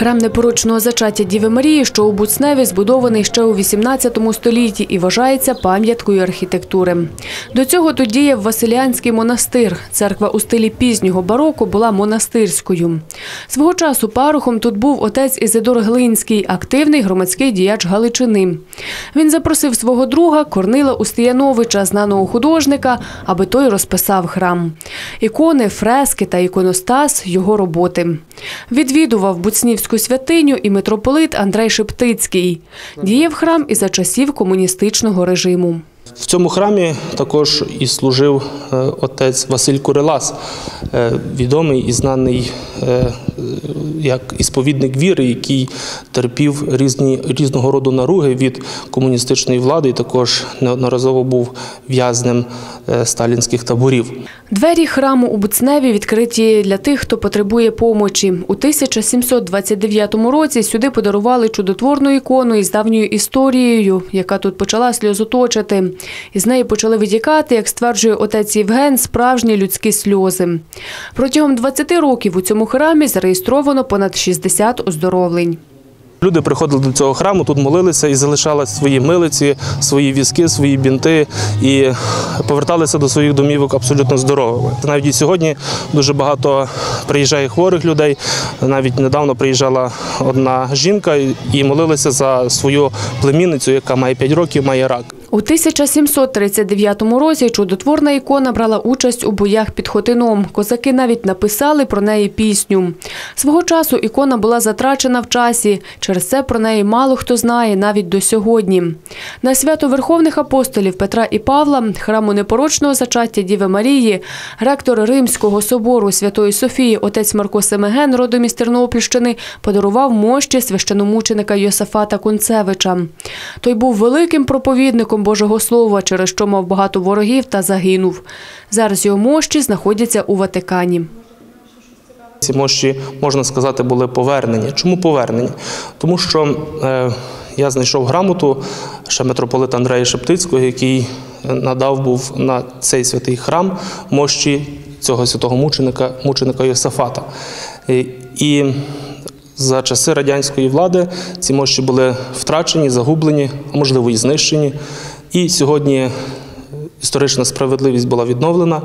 Храм непорочного зачаття Діви Марії, що у Буцневі, збудований ще у 18 столітті і вважається пам'яткою архітектури. До цього тут діяв Василіанський монастир. Церква у стилі пізнього бароко була монастирською. Свого часу парохом тут був отець Ізидор Глинський, активний громадський діяч Галичини. Він запросив свого друга Корнила Устияновича, знаного художника, аби той розписав храм. Ікони, фрески та іконостас – його роботи. Відвідував Буцнівську святиню і митрополит Андрей Шептицький. Діяв храм і за часів комуністичного режиму. В цьому храмі також і служив е, отець Василь Курилас, е, відомий і знаний е, як ісповідник віри, який терпів різні, різного роду наруги від комуністичної влади, і також неодноразово був в'язнем сталінських таборів. Двері храму у Буцневі відкриті для тих, хто потребує помочі. У 1729 році сюди подарували чудотворну ікону із давньою історією, яка тут почала сльозоточити. Із неї почали витікати, як стверджує отець Євген, справжні людські сльози. Протягом 20 років у цьому храмі зареєстровано понад 60 оздоровлень. Люди приходили до цього храму, тут молилися і залишали свої милиці, свої візки, свої бінти і поверталися до своїх домівок абсолютно здоровими. Навіть і сьогодні дуже багато приїжджає хворих людей. Навіть недавно приїжджала одна жінка і молилася за свою племінницю, яка має 5 років, має рак. У 1739 році чудотворна ікона брала участь у боях під Хотином. Козаки навіть написали про неї пісню. Свого часу ікона була затрачена в часі. Через це про неї мало хто знає навіть до сьогодні. На свято Верховних апостолів Петра і Павла, храму непорочного зачаття Діви Марії, ректор Римського собору Святої Софії, отець Марко Семеген, родом із Тернопільщини, подарував мощі священомученика Йосафата Кунцевича. Той був великим проповідником Божого Слова, через що мав багато ворогів та загинув. Зараз його мощі знаходяться у Ватикані. Ці мощі, можна сказати, були повернені. Чому повернені? Тому що е, я знайшов грамоту ще митрополита Андрея Шептицького, який надав був на цей святий храм мощі цього святого мученика, мученика Йосафата. І, і за часи радянської влади ці мощі були втрачені, загублені, можливо і знищені. І сьогодні історична справедливість була відновлена.